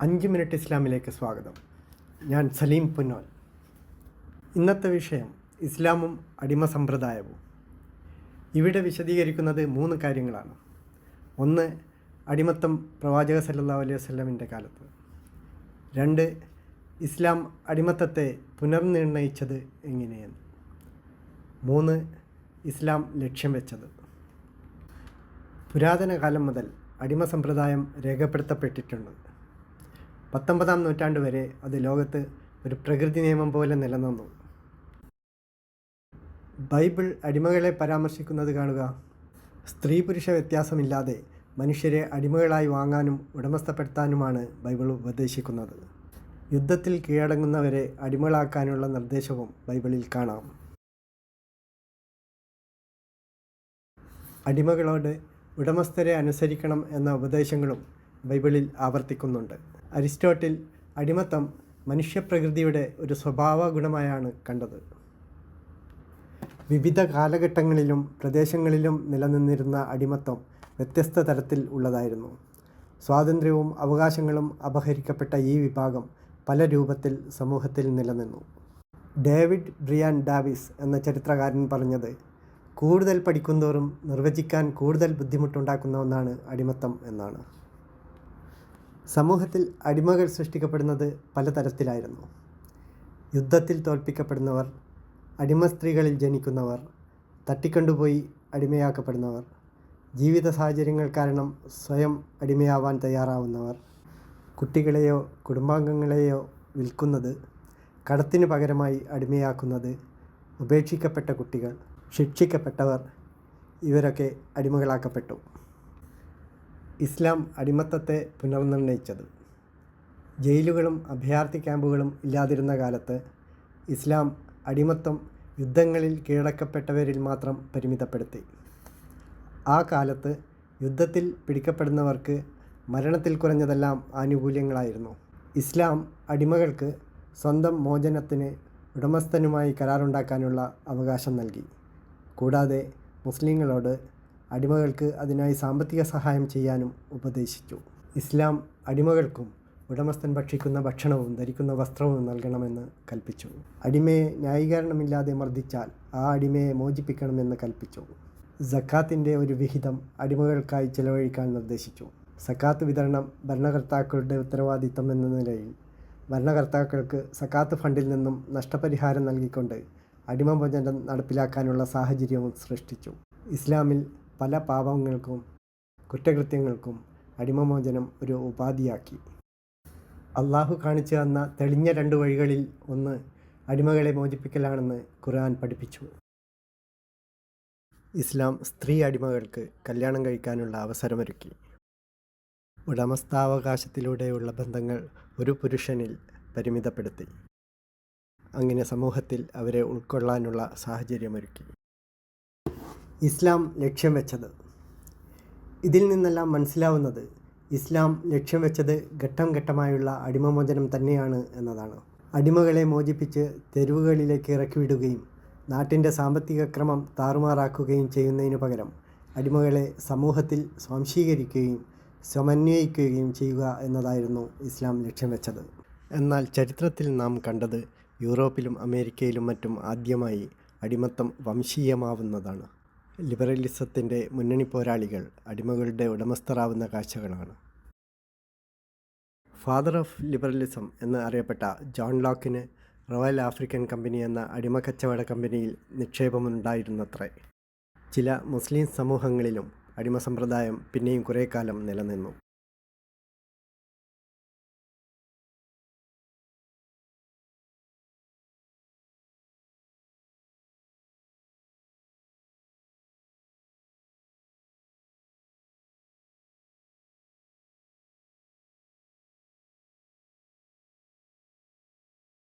അഞ്ച് മിനിറ്റ് ഇസ്ലാമിലേക്ക് സ്വാഗതം. ഞാൻ സലീം പുന്നോൽ. ഇന്നത്തെ വിഷയം ഇസ്ലാമും അടിമ സമ്പ്രദായവും. ഇവിടെ വിശദീകരിക്കുന്നത് മൂന്ന് കാര്യങ്ങളാണ്. ഒന്ന് അടിമത്തം പ്രവാചക സല്ലാ അലൈഹി വസ്ലമിന്റെ കാലത്ത്. രണ്ട് ഇസ്ലാം അടിമത്തത്തെ പുനർനിർണയിച്ചത് എങ്ങനെയെന്ന്. മൂന്ന് ഇസ്ലാം ലക്ഷ്യം വെച്ചത്. പുരാതന കാലം മുതൽ അടിമ സമ്പ്രദായം രേഖപ്പെടുത്തപ്പെട്ടിട്ടുണ്ട്. പത്തൊമ്പതാം നൂറ്റാണ്ട് വരെ അത് ലോകത്ത് ഒരു പ്രകൃതി നിയമം പോലെ നിലനിന്നു. ബൈബിൾ അടിമകളെ പരാമർശിക്കുന്നത് കാണുക. സ്ത്രീ പുരുഷ വ്യത്യാസമില്ലാതെ മനുഷ്യരെ അടിമകളായി വാങ്ങാനും ഉടമസ്ഥപ്പെടുത്താനുമാണ് ബൈബിൾ ഉപദേശിക്കുന്നത്. യുദ്ധത്തിൽ കീഴടങ്ങുന്നവരെ അടിമകളാക്കാനുള്ള നിർദ്ദേശവും ബൈബിളിൽ കാണാം. അടിമകളോട് ഉടമസ്ഥരെ അനുസരിക്കണം എന്ന ഉപദേശങ്ങളും ബൈബിളിൽ ആവർത്തിക്കുന്നുണ്ട്. അരിസ്റ്റോട്ടിൽ അടിമത്തം മനുഷ്യപ്രകൃതിയുടെ ഒരു സ്വഭാവ ഗുണമായാണ് കണ്ടത്. വിവിധ കാലഘട്ടങ്ങളിലും പ്രദേശങ്ങളിലും നിലനിന്നിരുന്ന അടിമത്തം വ്യത്യസ്ത തരത്തിൽ ഉള്ളതായിരുന്നു. സ്വാതന്ത്ര്യവും അവകാശങ്ങളും അപഹരിക്കപ്പെട്ട ഈ വിഭാഗം പല രൂപത്തിൽ സമൂഹത്തിൽ നിലനിന്നു. ഡേവിഡ് ബ്രിയാൻ ഡാവിസ് എന്ന ചരിത്രകാരൻ പറഞ്ഞത് കൂടുതൽ പഠിക്കുന്തോറും നിർവചിക്കാൻ കൂടുതൽ ബുദ്ധിമുട്ടുണ്ടാക്കുന്ന ഒന്നാണ് അടിമത്തം എന്നാണ്. സമൂഹത്തിൽ അടിമകൾ സൃഷ്ടിക്കപ്പെടുന്നത് പലതരത്തിലായിരുന്നു. യുദ്ധത്തിൽ തോൽപ്പിക്കപ്പെടുന്നവർ അടിമ സ്ത്രീകളിൽ ജനിക്കുന്നവർ തട്ടിക്കൊണ്ടുപോയി അടിമയാക്കപ്പെടുന്നവർ ജീവിത സാഹചര്യങ്ങൾ കാരണം സ്വയം അടിമയാവാൻ തയ്യാറാവുന്നവർ കുട്ടികളെയോ കുടുംബാംഗങ്ങളെയോ വിൽക്കുന്നത് കടത്തിന് പകരമായി അടിമയാക്കുന്നത് ഉപേക്ഷിക്കപ്പെട്ട കുട്ടികൾ ശിക്ഷിക്കപ്പെട്ടവർ ഇവരൊക്കെ അടിമകളാക്കപ്പെട്ടു. ഇസ്ലാം അടിമത്തത്തെ പുനർനിർണയിച്ചത്. ജയിലുകളും അഭയാർത്ഥി ക്യാമ്പുകളും ഇല്ലാതിരുന്ന കാലത്ത് ഇസ്ലാം അടിമത്തം യുദ്ധങ്ങളിൽ കീഴടക്കപ്പെട്ടവരിൽ മാത്രം പരിമിതപ്പെടുത്തി. ആ കാലത്ത് യുദ്ധത്തിൽ പിടിക്കപ്പെടുന്നവർക്ക് മരണത്തിൽ കുറഞ്ഞതെല്ലാം ആനുകൂല്യങ്ങളായിരുന്നു. ഇസ്ലാം അടിമകൾക്ക് സ്വന്തം മോചനത്തിന് ഉടമസ്ഥനുമായി കരാറുണ്ടാക്കാനുള്ള അവകാശം നൽകി. കൂടാതെ മുസ്ലിങ്ങളോട് അടിമകൾക്ക് അതിനായി സാമ്പത്തിക സഹായം ചെയ്യാനും ഉപദേശിച്ചു. ഇസ്ലാം അടിമകൾക്കും ഉടമസ്ഥൻ ഭക്ഷിക്കുന്ന ഭക്ഷണവും ധരിക്കുന്ന വസ്ത്രവും നൽകണമെന്ന് കൽപ്പിച്ചു. അടിമയെ ന്യായീകരണമില്ലാതെ മർദ്ദിച്ചാൽ ആ അടിമയെ മോചിപ്പിക്കണമെന്ന് കൽപ്പിച്ചു. സക്കാത്തിന്റെ ഒരു വിഹിതം അടിമകൾക്കായി ചെലവഴിക്കാൻ നിർദ്ദേശിച്ചു. സക്കാത്ത് വിതരണം ഭരണകർത്താക്കളുടെ ഉത്തരവാദിത്തം എന്ന നിലയിൽ ഭരണകർത്താക്കൾക്ക് സക്കാത്ത് ഫണ്ടിൽ നിന്നും നഷ്ടപരിഹാരം നൽകിക്കൊണ്ട് അടിമ അടിമമോചനം നടപ്പിലാക്കാനുള്ള സാഹചര്യവും സൃഷ്ടിച്ചു. ഇസ്ലാമിൽ പല പാപങ്ങൾക്കും കുറ്റകൃത്യങ്ങൾക്കും അടിമമോചനം ഒരു ഉപാധിയാക്കി. അള്ളാഹു കാണിച്ചു തന്ന തെളിഞ്ഞ രണ്ട് വഴികളിൽ ഒന്ന് അടിമകളെ മോചിപ്പിക്കലാണെന്ന് ഖുർആൻ പഠിപ്പിച്ചു. ഇസ്ലാം സ്ത്രീ അടിമകൾക്ക് കല്യാണം കഴിക്കാനുള്ള അവസരമൊരുക്കി. ഉടമസ്ഥാവകാശത്തിലൂടെയുള്ള ബന്ധങ്ങൾ ഒരു പുരുഷനിൽ പരിമിതപ്പെടുത്തി. അങ്ങനെ സമൂഹത്തിൽ അവരെ ഉൾക്കൊള്ളാനുള്ള സാഹചര്യമൊരുക്കി. ഇസ്ലാം ലക്ഷ്യം വെച്ചത്. ഇതിൽ നിന്നെല്ലാം മനസ്സിലാവുന്നത് ഇസ്ലാം ലക്ഷ്യം വെച്ചത് ഘട്ടം ഘട്ടമായുള്ള അടിമമോചനം തന്നെയാണ് എന്നതാണ്. അടിമകളെ മോചിപ്പിച്ച് തെരുവുകളിലേക്ക് ഇറക്കി വിടുകയും നാട്ടിന്റെ സാമ്പത്തിക ക്രമം താറുമാറാക്കുകയും ചെയ്യുന്നതിനു പകരം അടിമകളെ സമൂഹത്തിൽ സ്വാംശീകരിക്കുകയും സമന്വയിക്കുകയും ചെയ്യുക എന്നതായിരുന്നു ഇസ്ലാം ലക്ഷ്യം വെച്ചത്. എന്നാൽ ചരിത്രത്തിൽ നാം കണ്ടത് യൂറോപ്പിലും അമേരിക്കയിലും മറ്റും ആദ്യമായി അടിമത്തം വംശീയമാവുന്നതാണ്. ലിബറലിസത്തിന്റെ മുന്നണി പോരാളികൾ അടിമകളുടെ ഉടമസ്ഥരാവുന്ന കാഴ്ചകളാണ്. ഫാദർ ഓഫ് ലിബറലിസം എന്ന് അറിയപ്പെട്ട ജോൺ ലോക്കിന് റോയൽ ആഫ്രിക്കൻ കമ്പനി എന്ന അടിമ കച്ചവട കമ്പനിയിൽ നിക്ഷേപമുണ്ടായിരുന്നത്രേ. ചില മുസ്ലിം സമൂഹങ്ങളിലും അടിമ സമ്പ്രദായം പിന്നെയും കുറേ കാലം നിലനിന്നു.